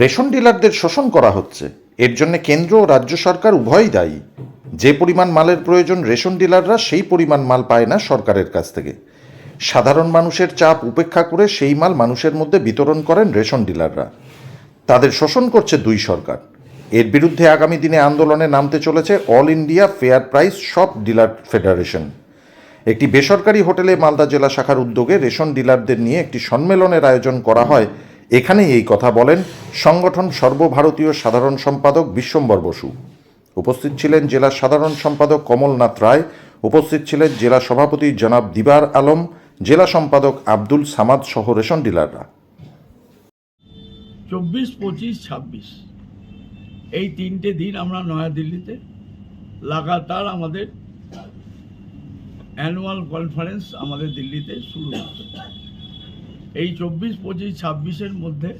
Ration ডিলারদের শোষণ করা হচ্ছে। এর জন্য কেন্দ্র ও রাজ্য সরকার উভয়ই দায়ী। যে পরিমাণ মালের প্রয়োজন রেশন ডিলাররা, সেই পরিমাণ মাল পায় না সরকারের কাছ থেকে। সাধারণ মানুষের চাপ উপেক্ষা করে সেই মাল মানুষের মধ্যে বিতরণ করেন রেশন ডিলাররা। তাদের শোষণ করছে দুই সরকার। এর বিরুদ্ধে আগামী দিনে আন্দোলনে নামতে চলেছে all India fair price shop dealer federation. একটি বেসরকারি হোটেলে মালদা জেলা শাখার উদ্যোগে রেশন ডিলারদের নিয়ে একটি সম্মেলনের আয়োজন করা হয় এখানেই এই কথা বলেন সংগঠন সর্বভারতীয় সাধারণ সম্পাদক বিশ্বম্বর বসু। উপস্থিত ছিলেন জেলা সাধারণ সম্পাদক কমলনাথ রায়, উপস্থিত ছিলেন জেলা সভাপতি জনাব দিবার আলম, জেলা সম্পাদক আব্দুল সামাদ সহ রেশন ডিলাররা। চব্বিশ, পঁচিশ, ছাব্বিশ। এই তিনটে দিন আমরা নয়াদিল্লিতে লাগাতার আমাদের অ্যানুয়াল কনফারেন্স আমাদের দিল্লিতে শুরু হচ্ছে। এই চব্বিশ, পঁচিশ, ছাব্বিশের মধ্যে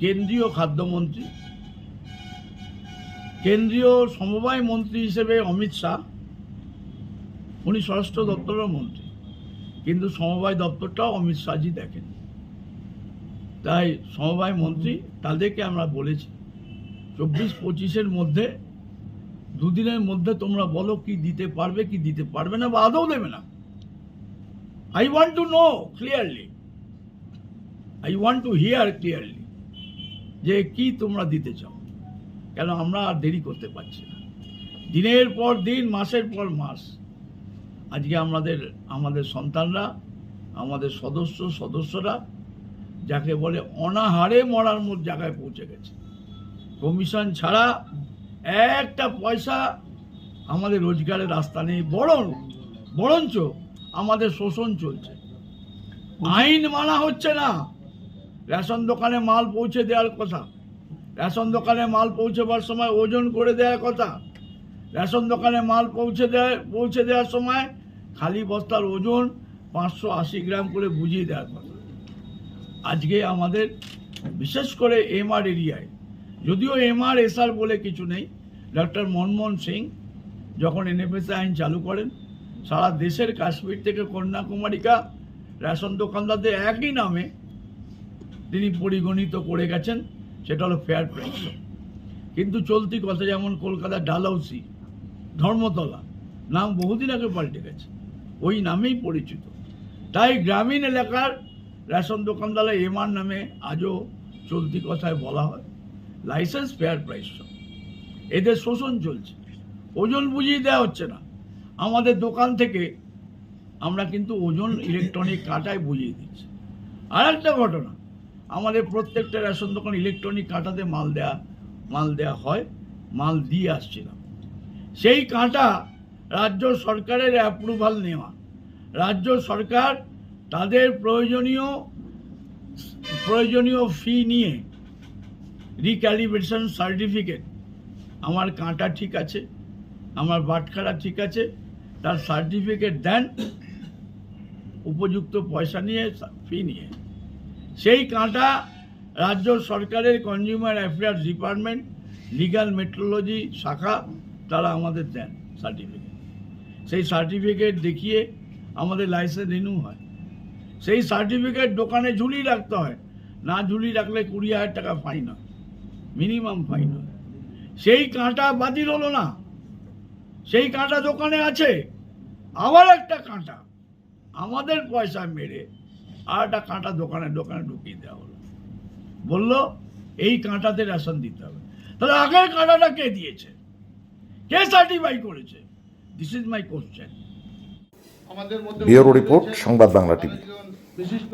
কেন্দ্রীয় খাদ্যমন্ত্রী, কেন্দ্রীয় সমবায় মন্ত্রী হিসেবে অমিত শাহ, উনি স্বরাষ্ট্র দপ্তরের মন্ত্রী, কিন্তু সমবায় দপ্তরটাও অমিত শাহজি দেখেন। তাই সমবায় মন্ত্রী তাদেরকে আমরা বলেছি, চব্বিশ, পঁচিশের মধ্যে, দুদিনের মধ্যে তোমরা বলো কি দিতে পারবে, কি দিতে পারবে না, বা আদৌ দেবে না। I want to know clearly I want to hear clearly যে কি তোমরা দিতে চাও? কেন আমরা আর দেরি করতে পারছি না। দিনের পর দিন, মাসের পর মাস। আজকে আমাদের আমাদের সন্তানরা, আমাদের সদস্য, সদস্যরা, যাকে বলে অনাহারে মরার মধ্যে জায়গায় পৌঁছে গেছে। কমিশন ছাড়া একটা পয়সা আমাদের রোজগারের রাস্তা নেই। বরং, বরঞ্চ আমাদের শোষণ চলছে। আইন মানা হচ্ছে না। রেশন দোকানে মাল পৌঁছে দেওয়ার কথা। রেশন দোকানে মাল পৌঁছবার সময় ওজন করে দেওয়ার কথা। রেশন দোকানে মাল পৌঁছে দেয়, পৌঁছে দেওয়ার সময় খালি বস্তার ওজন পাঁচশো আশি গ্রাম করে বুঝিয়ে দেওয়ার কথা। আজকে আমাদের বিশেষ করে এমআর এরিয়ায়, যদিও এমআর, এসআর বলে কিছু নেই ডক্টর মনমোহন সিং যখন এনএফএসএ আইন চালু করেন সারা দেশের কাশ্মীর থেকে কন্যাকুমারিকা রেশন দোকানদারদের একই নামে তিনি পরিগণিত করে গেছেন, সেটা হলো ফেয়ার প্রাইস কিন্তু চলতি কথা যেমন কলকাতার ডালহৌসি, ধর্মতলা, নাম বহুদিন আগে পাল্টে গেছে। ওই নামেই পরিচিত। তাই গ্রামীণ এলাকার রেশন দোকানদারে এমআর নামে আজও চলতি কথায় বলা হয়, লাইসেন্স ফেয়ার প্রাইস এদের শোষণ চলছে। ওজন বুঝিয়ে দেওয়া হচ্ছে না। আমাদের দোকান থেকে আমরা কিন্তু ওজন ইলেকট্রনিক কাঁটায় বুঝিয়ে দিচ্ছি। আর একটা ঘটনা, আমাদের প্রত্যেকটা রেশন দোকান ইলেকট্রনিক কাঁটাতে মাল দেয়া মাল দেয়া হয়, মাল দিয়ে আসছিলাম। সেই কাঁটা রাজ্য সরকারের অ্যাপ্রুভাল নেওয়া। রাজ্য সরকার তাদের প্রয়োজনীয় প্রয়োজনীয় ফি নিয়ে রিক্যালিব্রেশন সার্টিফিকেট আমার কাঁটা ঠিক আছে, আমার বাটখারা ঠিক আছে তার সার্টিফিকেট দেন, উপযুক্ত পয়সা নিয়ে ফি নিয়ে। সেই কাঁটা রাজ্য সরকারের consumer affairs department legal metrology শাখা, তারা আমাদের দেন সার্টিফিকেট সেই সার্টিফিকেট দেখিয়ে আমাদের লাইসেন্স রিনিউ হয়। সেই সার্টিফিকেট দোকানে ঝুলিয়ে রাখতে হয়। না ঝুলিয়ে রাখলে কুড়ি হাজার টাকা ফাইন হয়। মিনিমাম ফাইন হয়। সেই কাঁটা বাতিল হলো না। সেই কাঁটা দোকানে আছে। আবার একটা কাঁটা। আমাদের পয়সা মেরে আর একটা কাঁটা দোকানে দোকানে ঢুকিয়ে দেওয়া হলো। বলল এই কাঁটাতে রেশন দিতে হবে। তাহলে আগের কাঁটাটা কে দিয়েছে? কে সার্টিফাই করেছে? দিস ইজ মাই কোশ্চেন আমাদের মধ্যে রিপোর্ট সংবাদ বাংলা টিভি। বিশিষ্ট